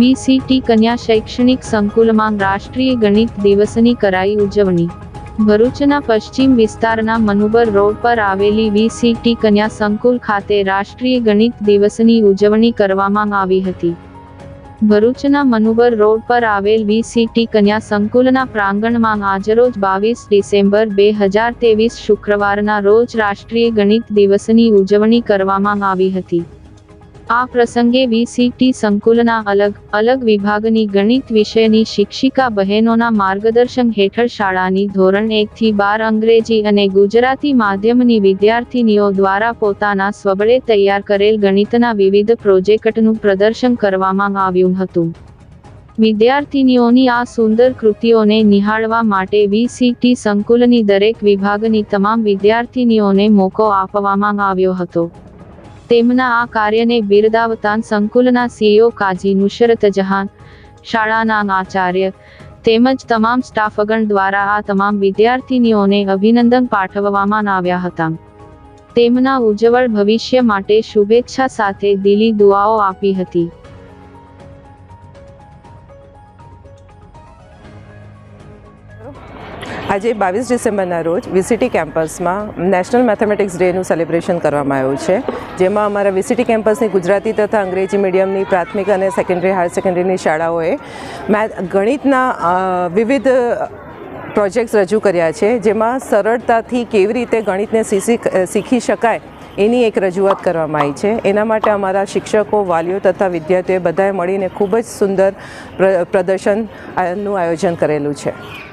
VCT કન્યા શૈક્ષણિક સંકુલમાં રાષ્ટ્રીય ગણિત દિવસની કરાઈ ઉજવણી. ભરૂચના પશ્ચિમ વિસ્તારના મનુબર રોડ પર આવેલી વીસીટી કન્યા સંકુલ ખાતે રાષ્ટ્રીય ગણિત દિવસની ઉજવણી કરવામાં આવી હતી. ભરૂચના મનુબર રોડ પર આવેલ વીસીટી કન્યા સંકુલના પ્રાંગણમાં આજરોજ બાવીસ ડિસેમ્બર બે હજાર તેવીસ શુક્રવારના રોજ રાષ્ટ્રીય ગણિત દિવસની ઉજવણી કરવામાં આવી હતી. આ પ્રસંગે વીસીટી સંકુલના અલગ અલગ વિભાગની ગણિત વિષયની શિક્ષિકા બહેનોના માર્ગદર્શન હેઠળ શાળાની ધોરણ એકથી બાર અંગ્રેજી અને ગુજરાતી માધ્યમની વિદ્યાર્થીનીઓ દ્વારા પોતાના સ્વબળે તૈયાર કરેલ ગણિતના વિવિધ પ્રોજેક્ટનું પ્રદર્શન કરવામાં આવ્યું હતું. વિદ્યાર્થીનીઓની આ સુંદર કૃતિઓને નિહાળવા માટે વીસીટી સંકુલની દરેક વિભાગની તમામ વિદ્યાર્થીનીઓને મોકો આપવામાં આવ્યો હતો. તેમના આ કાર્યને બિરદાવતા સંકુલના સીઈઓ કાજી નુશરત જહાન, શાળાના આચાર્ય તેમજ તમામ સ્ટાફગણ દ્વારા આ તમામ વિદ્યાર્થીનીઓને અભિનંદન પાઠવવામાં આવ્યા હતા. તેમના ઉજ્જવળ ભવિષ્ય માટે શુભેચ્છા સાથે દિલી દુઆઓ આપી હતી. આજે બાવીસ ડિસેમ્બરના રોજ વીસીટી કેમ્પસમાં નેશનલ મેથેમેટિક્સ ડેનું સેલિબ્રેશન કરવામાં આવ્યું છે. જેમાં અમારા વીસીટી કેમ્પસની ગુજરાતી તથા અંગ્રેજી મીડિયમની પ્રાથમિક અને સેકન્ડરી, હાયર સેકન્ડરીની શાળાઓએ મેથ, ગણિતના વિવિધ પ્રોજેક્ટ્સ રજૂ કર્યા છે. જેમાં સરળતાથી કેવી રીતે ગણિતને શીખી શકાય એની એક રજૂઆત કરવામાં આવી છે. એના માટે અમારા શિક્ષકો, વાલીઓ તથા વિદ્યાર્થીઓએ બધાએ મળીને ખૂબ જ સુંદર પ્ર- પ્રદર્શન આયોજન કરેલું છે.